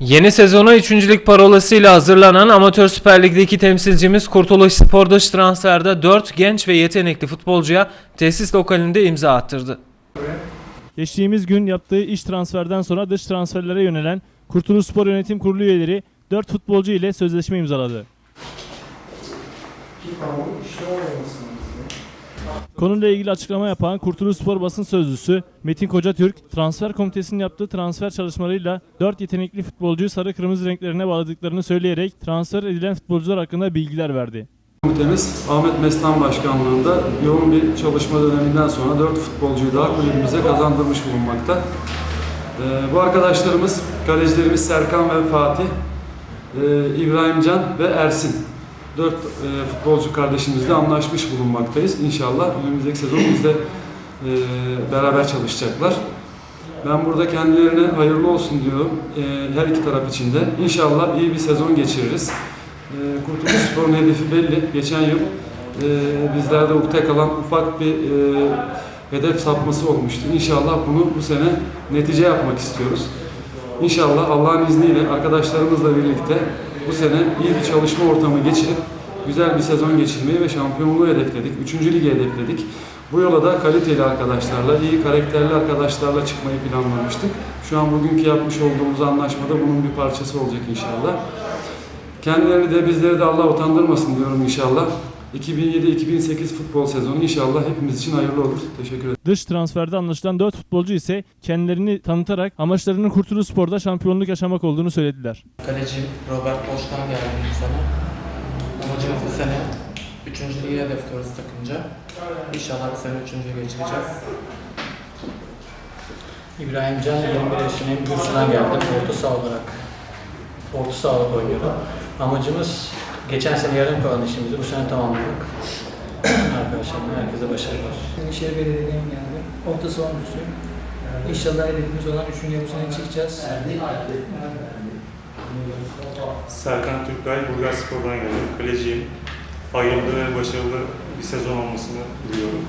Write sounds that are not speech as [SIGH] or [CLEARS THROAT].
Yeni sezona 3. lig parolasıyla hazırlanan Amatör Süper Lig'deki temsilcimiz Kurtuluş Spor dış transferde 4 genç ve yetenekli futbolcuya tesis lokalinde imza attırdı. Geçtiğimiz gün yaptığı iş transferden sonra dış transferlere yönelen Kurtuluş Spor Yönetim Kurulu üyeleri 4 futbolcu ile sözleşme imzaladı. Konuyla ilgili açıklama yapan Kurtuluş Spor basın sözcüsü Metin Kocatürk, transfer komitesinin yaptığı transfer çalışmalarıyla 4 yetenekli futbolcuyu sarı kırmızı renklerine bağladıklarını söyleyerek transfer edilen futbolcular hakkında bilgiler verdi. Komitemiz Ahmet Mestan Başkanlığı'nda yoğun bir çalışma döneminden sonra 4 futbolcuyu daha kulübümüze kazandırmış bulunmakta. Ee, bu arkadaşlarımız, kalecilerimiz Serkan ve Fatih, e, İbrahimcan ve Ersin. 4 futbolcu kardeşimizle anlaşmış bulunmaktayız. İnşallah önümüzdeki sezon bizde e, beraber çalışacaklar. Ben burada kendilerine hayırlı olsun diyorum e, her iki taraf için de. İnşallah iyi bir sezon geçiririz. E, Kurtuluş Spor'un hedefi belli. Geçen yıl e, bizlerde ukde kalan ufak bir e, hedef sapması olmuştu. İnşallah bunu bu sene netice yapmak istiyoruz. İnşallah Allah'ın izniyle arkadaşlarımızla birlikte bu sene iyi bir çalışma ortamı geçirip güzel bir sezon geçirmeyi ve şampiyonluğu hedefledik. Üçüncü ligi hedefledik. Bu yola da kaliteli arkadaşlarla, iyi karakterli arkadaşlarla çıkmayı planlamıştık. Şu an bugünkü yapmış olduğumuz anlaşmada bunun bir parçası olacak inşallah. Kendilerini de bizleri de Allah utandırmasın diyorum inşallah. 2007-2008 futbol sezonu inşallah hepimiz için hayırlı olur. Teşekkür ederim. Dış transferde anlaşılan 4 futbolcu ise kendilerini tanıtarak amaçlarının Kurtuluş Spor'da şampiyonluk yaşamak olduğunu söylediler. Kaleci Robert Boş'tan geldi bu sene. Amacımız bu sene 3. ligi hedefliyoruz takımca. İnşallah bu sene 3. geçireceğiz. İbrahim Can 21 yaşındayım. Bursa'dan geldim. Orta saha olarak orta saha olarak oynuyorum. Amacımız geçen sene yarım kalan işimizi bu sene tamamladık. [CLEARS THROAT] Arkadaşlarım herkese başarılar. Büyükşehir Belediye'den geldim. Orta saha oyuncusuyum. İnşallah hedefimiz olan 3. bu sene çıkacağız. Serkan Türkay, Burgaz Spor'dan geldim. Kaleciyim. Hayırlı ve başarılı bir sezon olmasını diliyorum.